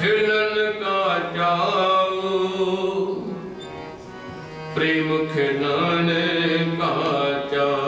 ਖਿਲਨ ਕਾ ਚਾਉ ਪ੍ਰੇਮ ਖਿਲਨ ਕਾ ਚਾਉ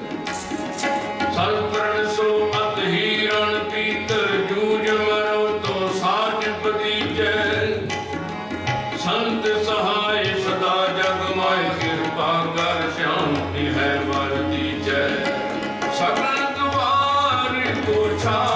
场